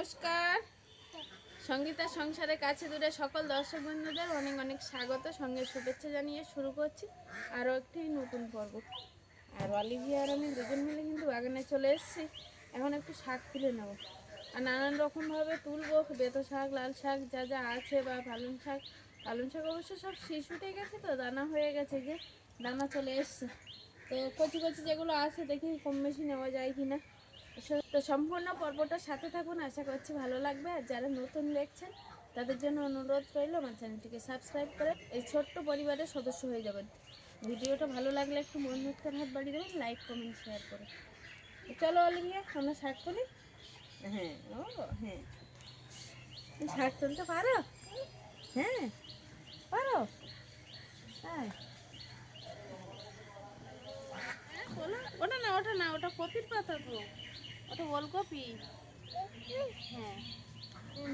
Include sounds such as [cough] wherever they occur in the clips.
নমস্কার। সঙ্গীতা সংসারের কাছে দূরে সকল দর্শক বন্ধুদের অনেক অনেক স্বাগত। সঙ্গে শুভেচ্ছা জানিয়ে শুরু করছি আরও একটি নতুন পর্ব। আর অলিভিয়া আর আমি দুজন মিলে কিন্তু বাগানে চলে এসেছি। এখন একটু শাক তুলে নেব। আর নানান রকমভাবে তুলবো, বেতো শাক, লাল শাক, যা যা আছে বা পালং শাক। পালং শাক অবশ্য সব শীষ উঠে গেছে তো, দানা হয়ে গেছে যে, দানা চলে এসছে। তো কচি কচি যেগুলো আছে দেখি কম বেশি নেওয়া যায় কি না তো সম্পূর্ণ পর্বটার সাথে থাকুন আশা করছি ভালো লাগবে। আর যারা নতুন দেখছেন তাদের জন্য অনুরোধ রইল আমার চ্যানেলটিকে সাবস্ক্রাইব করে এই ছোট্ট পরিবারের সদস্য হয়ে যাবেন। ভিডিওটা ভালো লাগলে একটু মন মুক্তের হাত বাড়িয়ে দেবেন লাইক কমেন্ট শেয়ার করে। চলো অলিভিয়া আমরা শার্ট তুলি? হ্যাঁ ও হ্যাঁ। শার্ট তুলতে পারো? হ্যাঁ পারো? হ্যাঁ। ওটা না ওটা না ওটা কপির পাতা তো। ওটা ওলকপি? হ্যাঁ।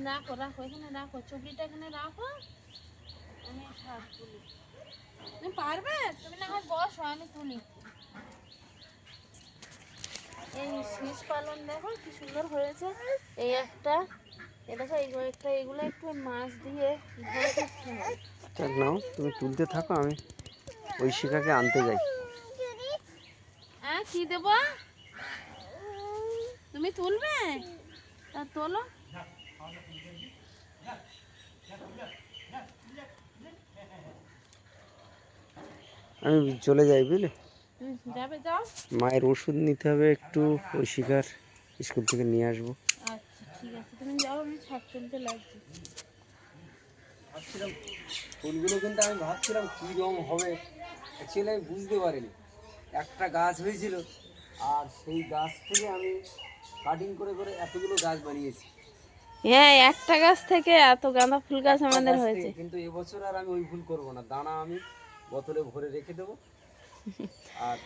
রাখো রাখো এখানে রাখো চুবড়িটা এখানে রাখো। আমি শাক তুলি। তুমি পারবে? তুমি না হয় বসো আমি তুলি। এই শীষ পালন দেখো কি সুন্দর হয়েছে। এই একটা এটা এই একটা এগুলো একটু মাছ দিয়ে নাও তুমি তুলতে থাকো আমি ওই শিখাকে আনতে যাই। হ্যাঁ কি দেব? তুমি তুলবে? তা তোলো। আমি চলে যাই বুঝলে? যাবে যাও। মায়ের ওষুধ নিতে হবে একটু ওই শিখার স্কুল থেকে নিয়ে আসব। আচ্ছা ঠিক আছে। তুমি যাও আমি শাক তুলতে লাগছি। ভাবছিলাম ফুলগুলো কিন্তু আমি ভাবছিলাম কী রকম হবে। অ্যাকচুয়ালি আমি বুঝতে পারিনি। একটা গাছ হয়েছিল আর সেই গাছ থেকে আমি কাটিং করে করে এতগুলো গাছ বানিয়েছি। হ্যাঁ একটা গাছ থেকে এত গাঁদা ফুল গাছ আমাদের হয়েছে। কিন্তু এবছর আর আমি ওই ফুল করব না। দানা আমি বোতলে ভরে রেখে দেবো। [laughs] আর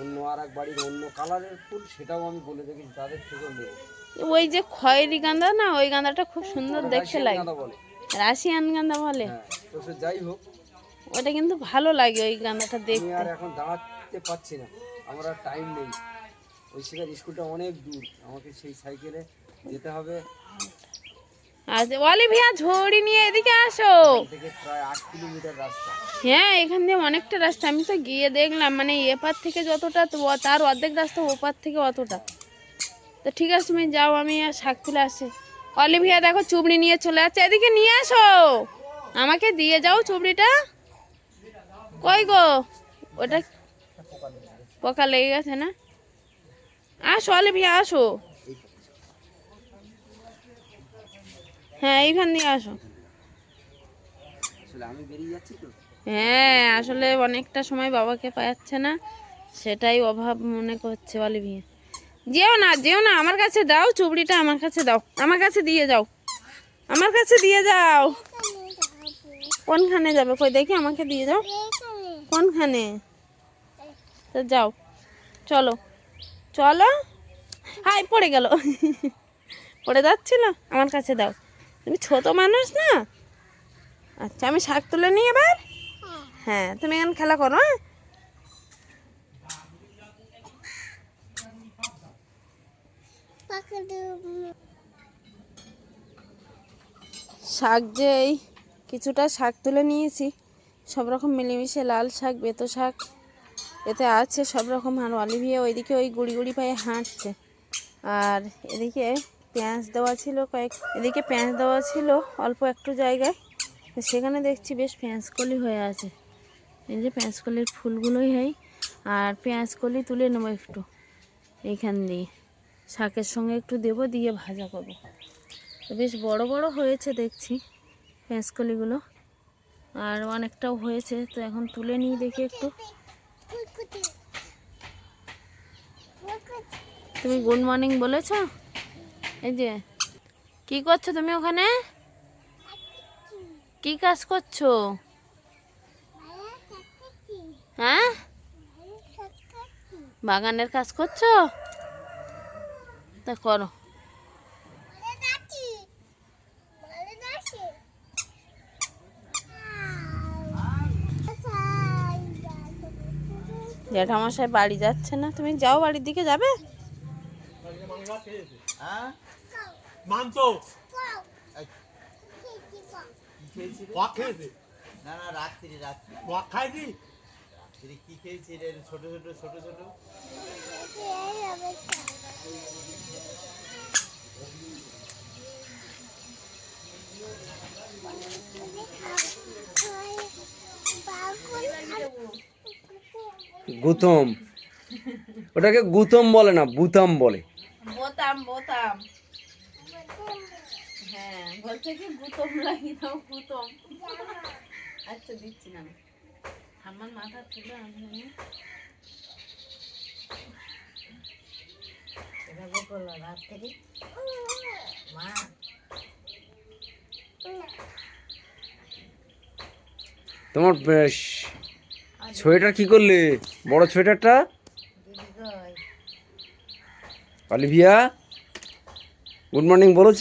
অন্য আর এক বাড়ির অন্য কালারের ফুল সেটাও আমি বলে রেখেছি তাদের থেকেও নেব। ওই যে খয়েরি গাঁদা না ওই গাঁদাটা খুব সুন্দর দেখতে লাগে। রাশিয়ান গাঁদা বলে? হ্যাঁ তো সে যাই হোক। ওটা কিন্তু ভালো লাগে ওই গাঁদাটা দেখতে। আর এখন দাঁড়াতে পারছি না। আমার টাইম নেই। ওই শিকার স্কুলটা অনেক দূর। আমাকে সেই সাইকেলে যেতে হবে। যে অলিভিয়া ঝড়ি নিয়ে এদিকে আসো। হ্যাঁ এখান দিয়ে অনেকটা রাস্তা। আমি তো গিয়ে দেখলাম মানে এপার থেকে যতটা তার অর্ধেক রাস্তা ওপার থেকে অতটা। তো ঠিক আছে তুমি যাও আমি আর শাক তুলে আসি অলিভিয়া দেখো চুবড়ি নিয়ে চলে যাচ্ছে। এদিকে নিয়ে আসো। আমাকে দিয়ে যাও চুবড়িটা। কই গো? ওটা পোকা লেগে গেছে না? আসো অলিভিয়া আসো। হ্যাঁ এইখান দিয়ে আসো। হ্যাঁ আসলে অনেকটা সময় বাবাকে পাচ্ছে না সেটাই অভাব মনে করছে অলিভিয়া যেও না যেও না আমার কাছে দাও চুবড়িটা আমার কাছে দাও আমার কাছে দিয়ে যাও আমার কাছে দিয়ে যাও। কোনখানে যাবে কই দেখি আমাকে দিয়ে যাও। কোনখানে? তো যাও চলো। চলো। হাই, পড়ে গেল। পড়ে যাচ্ছিল? আমার কাছে দাও। তুমি ছোট মানুষ না? আচ্ছা আমি শাক তুলে নিই এবার? হ্যাঁ তুমি এখন খেলা করো হ্যাঁ? শাক যে কিছুটা শাক তুলে নিয়েছি, সব রকম মিলেমিশে লাল শাক, বেতো শাক এতে আছে সব রকম আর অলিভিয়া ওইদিকে ওই গুড়ি গুড়ি পায়ে হাঁটছে। আর এদিকে পেঁয়াজ দেওয়া ছিল কয়েক এদিকে পেঁয়াজ দেওয়া ছিল অল্প একটু জায়গায়। সেখানে দেখছি বেশ পেঁয়াজকলি হয়ে আছে। এই যে পেঁয়াজকলির ফুলগুলোই হয়। আর পেঁয়াজকলি তুলে নেব একটু এইখান দিয়ে। শাকের সঙ্গে একটু দেবো, দিয়ে ভাজা করব। বেশ বড় বড় হয়েছে দেখছি পেঁয়াজকলিগুলো আর অনেকটাও হয়েছে। তো এখন তুলে নিই দেখি একটু। তুমি গুড মর্নিং বলেছ? এই যে, কি করছ তুমি ওখানে? কি কাজ করছ? হ্যাঁ? বাগানের কাজ করছ? তা করো। জ্যাঠামশাই বাড়ি যাচ্ছে না। তুমি যাও বাড়ির দিকে যাবে? না না রাত্রি রাত্রি। কি খেয়েছি রে? ছোট ছোট ছোট ছোট। গুতম। ওটাকে গুতম বলে না বুতাম বলে। বোতাম বোতাম। হ্যাঁ বলছে কি গুতম লাগিয়ে দাও গুতম। আচ্ছা দিচ্ছি না। আমি। আমার মাথা তুলে আমি তোমার বেশ সোয়েটার কি করলে? বড় সোয়েটারটা অলিভিয়া গুড মর্নিং বলেছ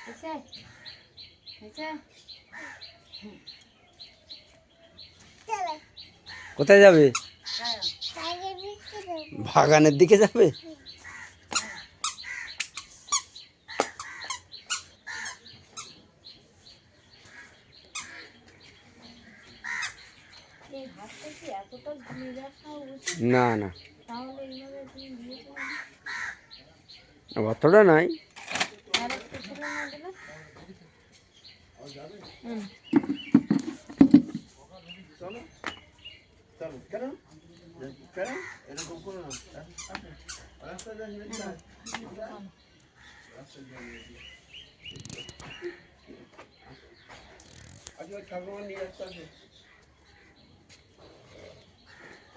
হয়েছে হয়েছে কোথায় যাবে? বাগানের দিকে যাবে? না না অতটা নাই আর একটু ছিল না দিলে হুম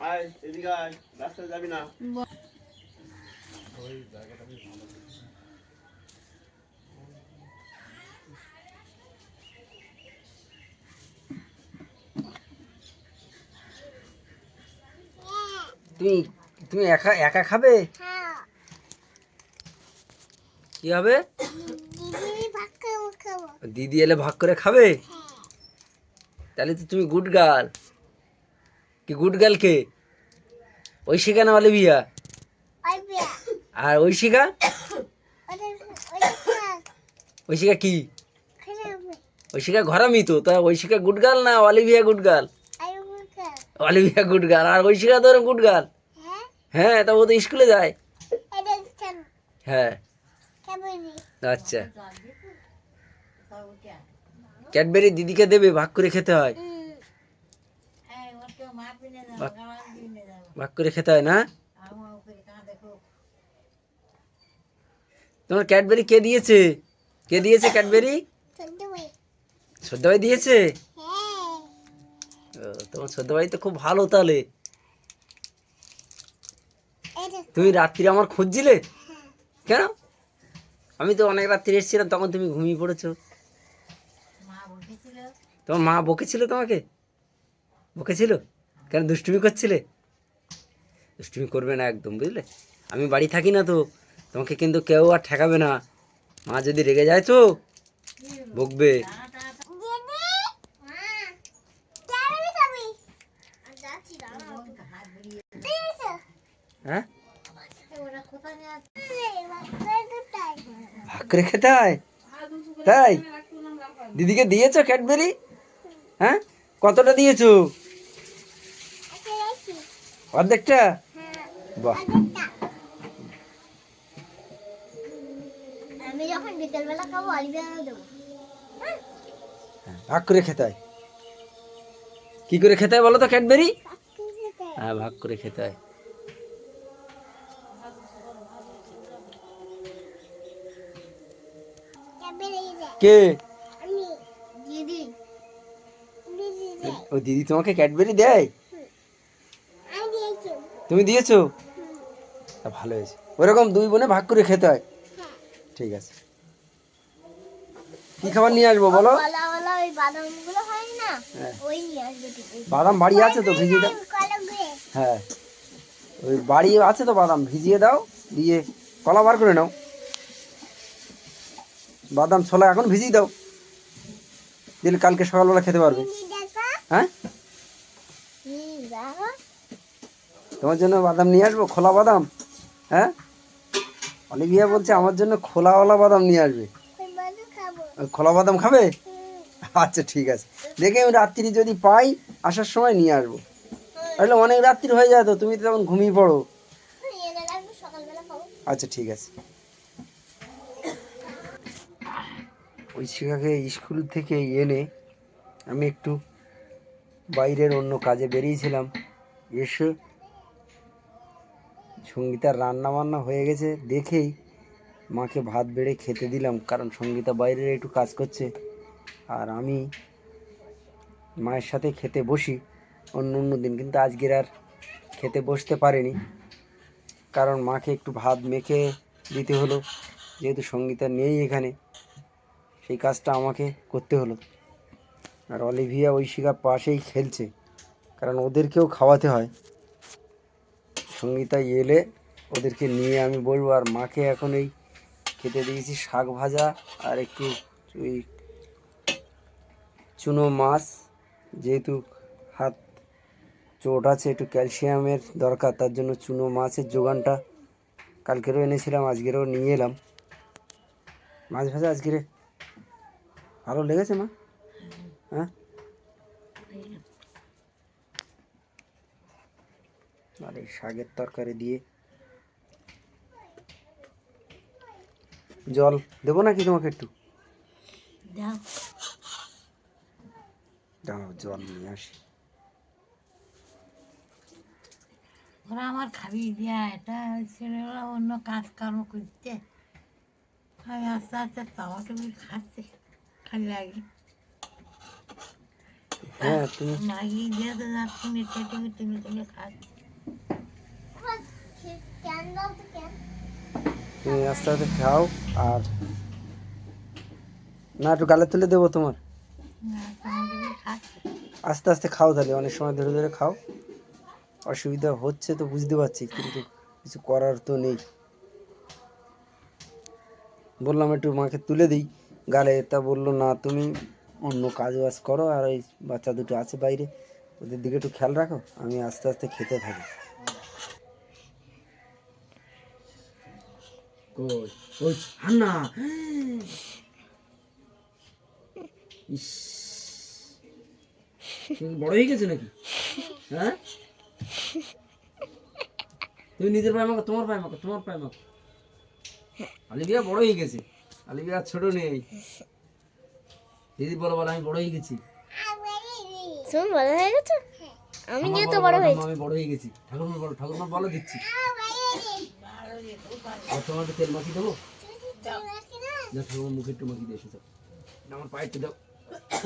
আয় এদিকে আয় রাস্তায় যাবি না। তুমি তুমি একা একা খাবে? কি হবে? দিদি এলে ভাগ করে খাবে? তাহলে তো তুমি গুড গার্ল। কি গুড গার্ল কে? ঐশিকা না অলিভিয়া? আর ঐশিকা? ঐশিকা কি? ঐশিকা ঘরামি তো, তা ঐশিকা গুড গার্ল না Olivia good girl? Olivia good girl আর ঐশিকা তো গুড গার্ল হ্যাঁ? তা ও তো স্কুলে যায়। হ্যাঁ। আচ্ছা। ক্যাডবেরি দিদিকে দেবে ভাগ করে খেতে হয়। ভাগ- ভাগ করে খেতে হয় না? তোমার ক্যাডবেরি কে দিয়েছে? কে দিয়েছে ক্যাডবেরি? শ্রদ্ধাভাই দিয়েছে? ও, তোমার শ্রদ্ধাভাই তো খুব ভালো তাহলে। তুমি রাত্রি আমার খুঁজছিলে? কেন? আমি তো অনেক রাত্রি এসেছিলাম তখন তুমি ঘুমিয়ে পড়েছো। তোমার মা বকেছিল তোমাকে? বকেছিল? কেন দুষ্টুমি করছিলে? দুষ্টুমি করবে না একদম বুঝলে? আমি বাড়ি থাকি না তো তোমাকে কিন্তু কেউ আর ঠেকাবে না। মা যদি রেগে যায় তো বকবে। হ্যাঁ? ভাগ করে খেতে হয়? তাই? দিদিকে দিয়েছ ক্যাডবেরি? হ্যাঁ? কতটা দিয়েছ? অর্ধেকটা? বাহ। আমি যখন বিকেলবেলা খাব অলিভিয়া দেবো। হ্যাঁ, ভাগ করে খেতে হয়। কি করে খেতে হয় বলো তো ক্যাডবেরি? হ্যাঁ। ভাগ করে খেতে হয়। কে? ও দিদি তোমাকে ক্যাডবেরি দেয়? তুমি দিয়েছ? তা ভালো হয়েছে। ওরকম দুই বোনে ভাগ করে খেতে হয়। হ্যাঁ। ঠিক আছে। কি খাবার নিয়ে আসব বলো? হয় বাদাম বাড়ি আছে তো ভিজিয়ে দাও। হ্যাঁ। ওই বাড়ি আছে তো বাদাম ভিজিয়ে দাও দিয়ে কলা বার করে নাও। বাদাম ছোলা এখন ভিজিয়ে দাও। দিলে কালকে সকালবেলা খেতে পারবে। হ্যাঁ? তোমার জন্য বাদাম নিয়ে আসব, খোলা বাদাম? হ্যাঁ? অলিভিয়া বলছে আমার জন্য খোলাওয়ালা বাদাম নিয়ে আসবে। খোলা বাদাম খাবে? আচ্ছা ঠিক আছে। দেখে আমি রাত্রি যদি পাই, আসার সময় নিয়ে আসব। আসলে অনেক রাত্রি হয়ে যায় তো, তুমি তো তখন ঘুমিয়ে পড়ো। আচ্ছা ঠিক আছে। ওই শিখাকে স্কুল থেকে এনে আমি একটু বাইরের অন্য কাজে বেরিয়েছিলাম। এসে সঙ্গীতার রান্না বান্না হয়ে গেছে। দেখেই মাকে ভাত বেড়ে খেতে দিলাম, কারণ সঙ্গীতা বাইরের একটু কাজ করছে। আর আমি মায়ের সাথে খেতে বসি অন্য অন্য দিন, কিন্তু আজকের আর খেতে বসতে পারিনি। কারণ মাকে একটু ভাত মেখে দিতে হলো, যেহেতু সঙ্গীতা নেই এখানে। সেই কাজটা আমাকে করতে হলো। আর অলিভিয়া ওই ঐশিকা পাশেই খেলছে, কারণ ওদেরকেও খাওয়াতে হয়। সঙ্গীতা এলে ওদেরকে নিয়ে আমি বলব, আর মাকে এখন এই খেতে দিয়েছি শাক ভাজা আর একটু ওই চুনো মাছ। যেহেতু হাত চোট আছে, একটু ক্যালসিয়ামের দরকার, তার জন্য চুনো মাছের যোগানটা কালকেরও এনেছিলাম, আজকেরও নিয়ে এলাম। মাছ ভাজা আজকের ভালো লেগেছে মা? হ্যাঁ? আর এই শাকের তরকারি দিয়ে জল দেবো নাকি তোমাকে একটু? দাও। জল নিয়ে আসি। ওরা আমার খাবি দেয়া এটা ছেলেরা অন্য কাজ কর্ম করতে আমি আস্তে আস্তে তাওয়া টুকু খাচ্ছে। খালি লাগে। হ্যাঁ তুমি দিয়ে তো টুকু তুমি আস্তে আস্তে খাও আর না একটু গালে তুলে দেবো তোমার। আস্তে আস্তে খাও তাহলে অনেক সময় ধরে ধরে খাও। অসুবিধা হচ্ছে তো বুঝতে পারছি কিন্তু কিছু করার তো নেই। বললাম একটু মাকে তুলে দিই। গালে তা বলল, না, তুমি অন্য কাজ বাজ করো আর ওই বাচ্চা দুটো আছে বাইরে, ওদের দিকে একটু খেয়াল রাখো, আমি আস্তে আস্তে খেতে থাকি। বড় হয়ে গেছে নাকি? হ্যাঁ? তুমি নিজের পায়ে মাখো, তোমার পায়ে মাখো, তোমার পায়ে মাখো। আলিবিয়া বড় হয়ে গেছে। আলিবিয়া আর ছোট নেই। দিদি বলো বলো আমি বড় হয়ে গেছি। তুমি বড় হয়ে গেছো? আমি যেহেতু বলো, বড় হয়েছি। আমি বড় হয়ে গেছি। ঠাকুরমা বলো ঠাকুরমা বলো দিচ্ছি। আর তোমার তেল মাখিয়ে দেবো? না ঠাকুরমা মুখে একটু মাখিয়ে দিয়ে এসে দাও আমার পায়ে একটু দাও।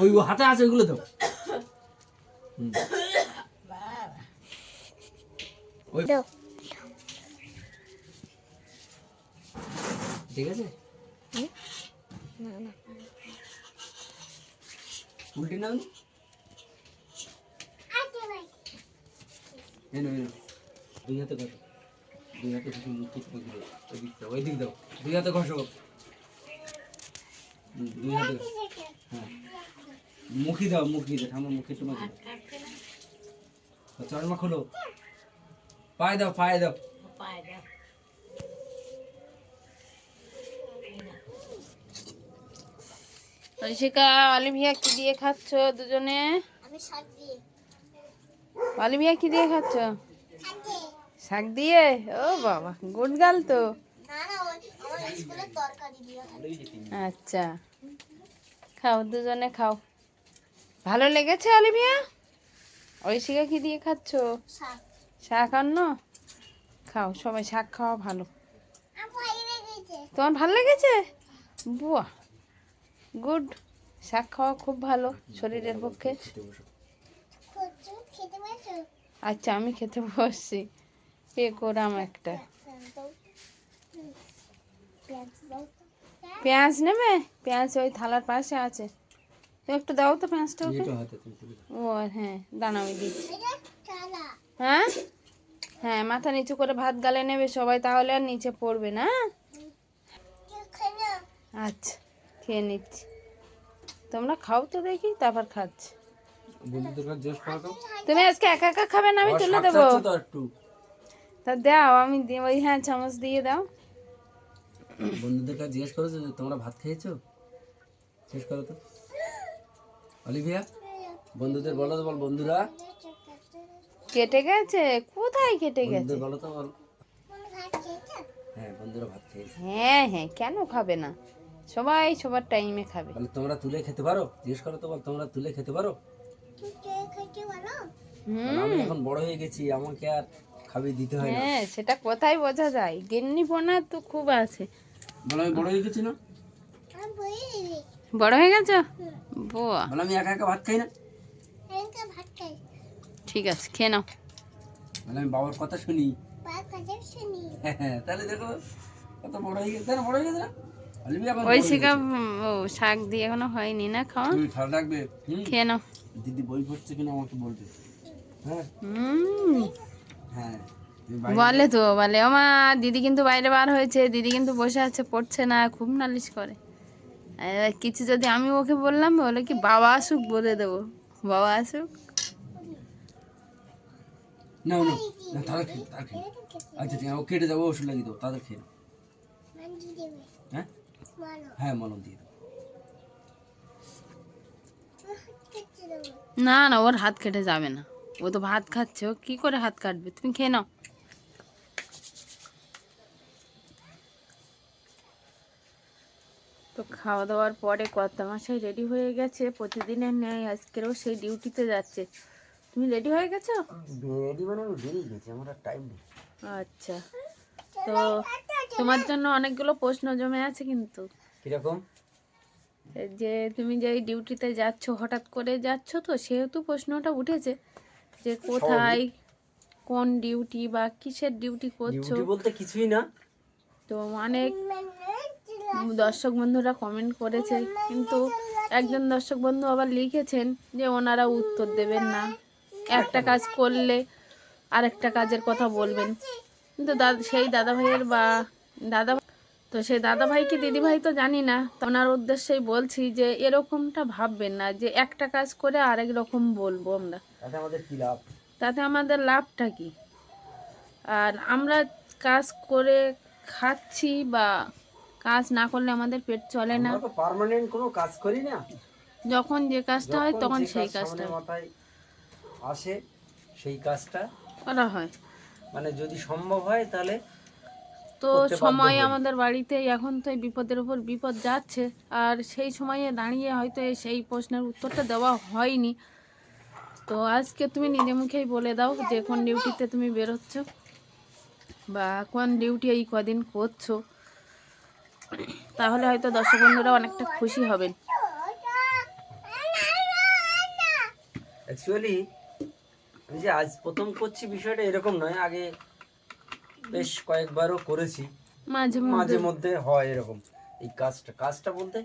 ওই ও হাতে আছে ওইগুলো দাও। হুম। দাও। ঠিক আছে? উল্টে নাও। নি। এনো এনো দুই হাতে ঘষো। দুই হাতে ঘষে মুখে দাও ওই দিক দাও ওই দিক দাও। দুই হাতে ঘষো। দুই হাতে হ্যাঁ। মুখি দাও মুখি মুখে। খোলো। পায়ে দাও পায়ে দাও। ঐশিকা অলিভিয়া কি দিয়ে খাচ্ছ দুজনে? অলিভিয়া কি দিয়ে খাচ্ছ? শাক দিয়ে। ও বাবা গুড গাল তো আচ্ছা। খাও দুজনে খাও। ভালো লেগেছে অলিভিয়া ঐশিকা কি দিয়ে খাচ্ছ? শাক। অন্য খাও সবাই শাক খাওয়া ভালো। তোমার ভালো লেগেছে? বুয়া গুড শাক খাওয়া খুব ভালো শরীরের পক্ষে। আচ্ছা আমি খেতে বসছি। পে করাম একটা। পেঁয়াজ দাও তো। পেঁয়াজ নেবে? পেঁয়াজ ওই থালার পাশে আছে। তো একটু দাও তো পেঁয়াজটা ওকে। ও হ্যাঁ দাঁড়া আমি দিচ্ছি হ্যাঁ? হ্যাঁ মাথা নিচু করে ভাত গালে নেবে সবাই তাহলে আর নিচে পড়বে না? আচ্ছা। খেয়ে নিচ্ছি। তোমরা খাও তো দেখি তারপর খাচ্ছি। বন্ধুদের কাছে জিজ্ঞেস করো তো তুমি আজকে একা একা খাবে না আমি তুলে দেবো। একটু। তা দাও আমি দি- ওই হ্যাঁ চামচ দিয়ে দাও। বন্ধুদের কাছে জিজ্ঞেস করেছ যে তোমরা ভাত খেয়েছো? শেষ করো তো। অলিভিয়া বন্ধুদের বলো তো বল বন্ধুরা। কেটে গেছে? কোথায় কেটে গেছে? বলো তো বল। হ্যাঁ বন্ধুরা ভাত খেয়েছে। হ্যাঁ হ্যাঁ কেন খাবে না? সবাই সবার টাইমে খাবে। বলে তোমরা তুলে খেতে পারো? জিজ্ঞেস করো তো বল তোমরা তুলে খেতে পারো? আমি এখন বড় হয়ে গেছি আমাকে আর খাবি দিতে হয় না। হ্যাঁ সেটা কোথায় বোঝা যায়? গিন্নি পোনা তো খুব আছে। বলে আমি বড় হয়ে গেছি না? বড় হয়ে গেছো? বাহ বলে আমি একা একা ভাত খাই না? ঠিক আছে খেয়ে নাও। বলে আমি বাবার কথা শুনি। বাবার কথা হ্যাঁ, তাহলে দেখো কত বড় হয়ে গেছে বড় হয়ে গেছে না? ওই শিকা ও শাক দিয়ে এখনও হয়নি না খাওয়া? তুমি খেয়াল রাখবে খেয়ে নাও। দিদি বই পড়ছে কিনা আমাকে বলবে হ্যাঁ? হুম। হ্যাঁ বলে তো বলে ও মা দিদি কিন্তু বাইরে বার হয়েছে দিদি কিন্তু বসে আছে পড়ছে না খুব নালিশ করে। এবার কিছু যদি আমি ওকে বললাম বলে কি বাবা আসুক বলে দেবো। বাবা আসুক। না না না তাদের খেয়ে তাদের খেয়ে। আচ্ছা ঠিক আছে ও কেটে যাব ওষুধ লাগিয়ে দেবো তাদের খেয়ে হ্যাঁ? হ্যাঁ মলম দিয়ে দেবো না না ওর হাত কেটে যাবে না। ও তো ভাত খাচ্ছে ও কি করে হাত কাটবে? তুমি খেয়ে নাও। তো খাওয়া দাওয়ার পরে কর্তা মশাই রেডি হয়ে গেছে প্রতিদিনের ন্যায় আজকেরও সেই ডিউটিতে যাচ্ছে। তুমি রেডি হয়ে গেছো? রেডি মানে আমি বেরিয়ে গেছি আমার টাইম নেই। আচ্ছা। তো তোমার জন্য অনেকগুলো প্রশ্ন জমে আছে কিন্তু। কীরকম? যে তুমি যে ডিউটিতে যাচ্ছ হঠাৎ করে যাচ্ছ তো সেহেতু প্রশ্নটা উঠেছে যে কোথায় কোন ডিউটি বা কিসের ডিউটি করছ? বলতে কিছুই না। তো অনেক দর্শক বন্ধুরা কমেন্ট করেছে কিন্তু একজন দর্শক বন্ধু আবার লিখেছেন যে ওনারা উত্তর দেবেন না। একটা কাজ করলে আরেকটা কাজের কথা বলবেন। কিন্তু দাদা সেই দাদা ভাইয়ের বা দাদা তো সেই দাদা ভাই কি দিদি ভাই তো জানি না। ওনার উদ্দেশ্যেই বলছি যে এরকমটা ভাববেন না যে একটা কাজ করে আরেক রকম বলব আমরা। তাতে আমাদের লাভ? তাতে আমাদের লাভটা কি? আর আমরা কাজ করে খাচ্ছি বা কাজ না করলে আমাদের পেট চলে না। পার্মানেন্ট কোনো কাজ করি না। যখন যে কাজটা হয় তখন সেই কাজটা আসে সেই কাজটা করা হয়। মানে যদি সম্ভব হয় তাহলে তো সময় আমাদের বাড়িতে এখন তো এই বিপদের উপর বিপদ যাচ্ছে আর সেই সময়ে দাঁড়িয়ে হয়তো সেই প্রশ্নের উত্তরটা দেওয়া হয়নি। তো আজকে তুমি নিজে মুখেই বলে দাও যে কোন ডিউটিতে তুমি বেরোচ্ছ বা কোন ডিউটি এই কদিন করছ। তাহলে হয়তো দর্শক বন্ধুরা অনেকটা খুশি হবেন। অ্যাকচুয়ালি আমি যে আজ প্রথম করছি বিষয়টা এরকম নয় আগে বেশ কয়েকবারও করেছি। মাঝে মাঝে মধ্যে মধ্যে হয় এরকম। এই কাজটা কাজটা বলতে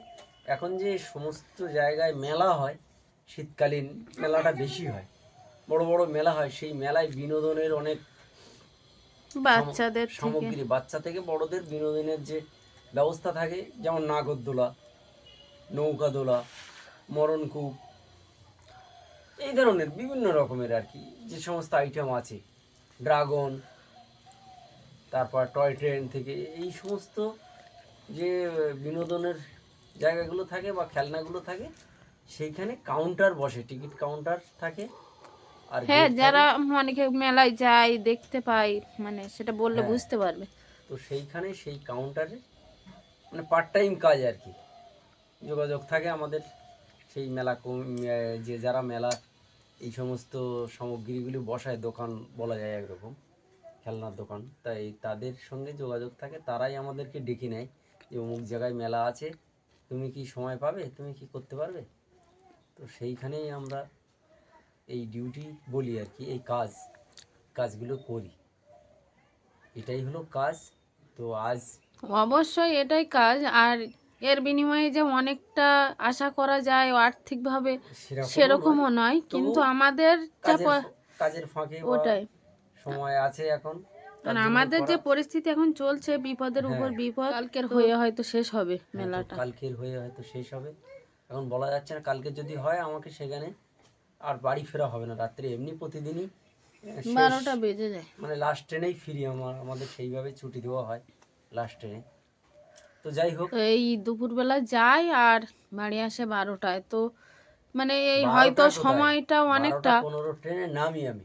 এখন যে সমস্ত জায়গায় মেলা হয় শীতকালীন মেলাটা বেশি হয়। বড় বড় মেলা হয় সেই মেলায় বিনোদনের অনেক বাচ্চাদের সামগ্রী বাচ্চা থেকে বড়দের বিনোদনের যে ব্যবস্থা থাকে যেমন নাগরদোলা নৌকা দোলা মরণকূপ এই ধরনের বিভিন্ন রকমের আর কি যে সমস্ত আইটেম আছে ড্রাগন তারপর টয় ট্রেন থেকে এই সমস্ত যে বিনোদনের জায়গাগুলো থাকে বা খেলনাগুলো থাকে সেইখানে কাউন্টার বসে টিকিট কাউন্টার থাকে। আর হ্যাঁ যারা অনেকে মেলায় যায় দেখতে পায় মানে সেটা বললে হ্যাঁ। বুঝতে পারবে। তো সেইখানে সেই কাউন্টারে মানে পার্ট টাইম কাজ আর কি। যোগাযোগ থাকে আমাদের সেই মেলা যে যারা মেলা এই সমস্ত সামগ্রীগুলি বসায় দোকান বলা যায় একরকম, খেলনার দোকান। তাই তাদের সঙ্গে যোগাযোগ থাকে, তারাই আমাদেরকে ডেকে নেয় যে অমুক জায়গায় মেলা আছে, তুমি কি সময় পাবে? তুমি কি করতে পারবে? তো সেইখানেই আমরা এই ডিউটি বলি আর কি, এই কাজ, কাজগুলো করি। এটাই হলো কাজ। তো আজ অবশ্যই এটাই কাজ। আর এর বিনিময়ে যে অনেকটা আশা করা যায় আর্থিকভাবে সেরকমও সেরকমও নয়। কিন্তু আমাদের কাজের ফাঁকে ওটাই। সময় আছে এখন। কারণ আমাদের যে পরিস্থিতি এখন চলছে বিপদের উপর হ্যাঁ। বিপদ কালকের হয়ে হয়তো শেষ হবে মেলাটা। কালকের হয়ে হয়তো শেষ হবে। এখন বলা যাচ্ছে না কালকে যদি হয় আমাকে সেখানে আর বাড়ি ফেরা হবে না। রাত্রে এমনি প্রতিদিনই বারোটা বেজে যায়। মানে লাস্ট ট্রেনেই ফিরি আমার আমাদের সেইভাবে ছুটি দেওয়া হয় লাস্ট ট্রেনে তো যাই হোক। এই দুপুরবেলা যাই আর বাড়ি আসে বারোটায়। তো মানে এই হয়তো সময়টা অনেকটা পনেরো ট্রেনে নামি আমি।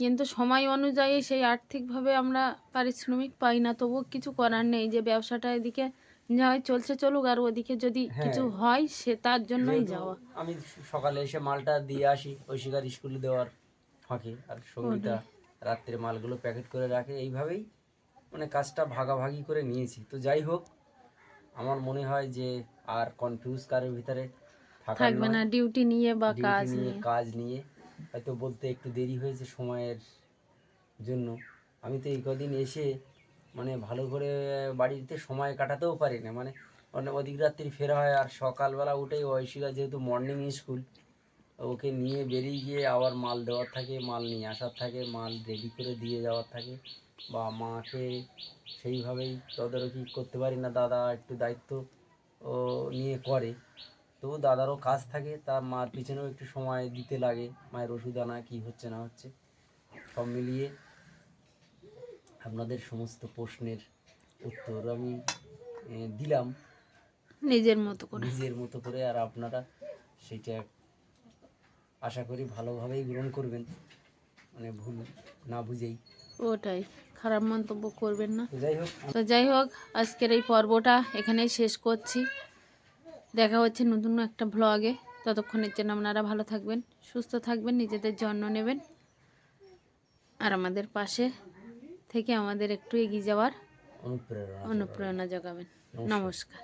কিন্তু সময় অনুযায়ী সেই আর্থিকভাবে আমরা পারিশ্রমিক পাই না। তবুও কিছু করার নেই যে ব্যবসাটা এদিকে যা চলছে চলুক আর ওদিকে যদি হ্যাঁ। কিছু হয় সে তার জন্যই যাওয়া। আমি সকালে এসে মালটা দিয়ে আসি ঐশিকার স্কুলে দেওয়ার ফাঁকে। আর সঙ্গীতা রাত্রে মালগুলো প্যাকেট করে রাখে। এইভাবেই মানে কাজটা ভাগাভাগি করে নিয়েছি। তো যাই হোক আমার মনে হয় যে আর কনফিউজ কারের ভিতরে থাকবে না ডিউটি নিয়ে বা কাজ নিয়ে কাজ নিয়ে। হয়তো বলতে একটু দেরি হয়েছে সময়ের জন্য। আমি তো এই কদিন এসে মানে ভালো করে বাড়িতে সময় কাটাতেও পারি না মানে অনেক অধিক রাত্রি ফেরা হয় আর সকালবেলা উঠেই ঐশিকা যেহেতু মর্নিং স্কুল ওকে নিয়ে বেরিয়ে গিয়ে আবার মাল দেওয়ার থাকে মাল নিয়ে আসার থাকে মাল রেডি করে দিয়ে যাওয়ার থাকে। বা মাকে সেইভাবেই তদারকি করতে পারি না দাদা একটু দায়িত্ব ও নিয়ে করে। তবু দাদারও কাজ থাকে তার মার পিছনেও একটু সময় দিতে লাগে মায়ের ওষুধ আনা কী হচ্ছে না হচ্ছে সব মিলিয়ে আপনাদের সমস্ত প্রশ্নের উত্তর আমি দিলাম। নিজের মতো করে। নিজের মতো করে আর আপনারা সেইটা আশা করি ভালোভাবেই গ্রহণ করবেন মানে ভুল না বুঝেই। ওটাই। খারাপ মন্তব্য করবেন না। তো যাই হোক আজকের এই পর্বটা এখানেই শেষ করছি। দেখা হচ্ছে নতুন একটা ভ্লগে ততক্ষণের জন্য আপনারা ভালো থাকবেন সুস্থ থাকবেন নিজেদের যত্ন নেবেন। আর আমাদের পাশে থেকে আমাদের একটু এগিয়ে যাওয়ার অনুপ্রেরণা অনুপ্রেরণা জোগাবেন। নমস্কার।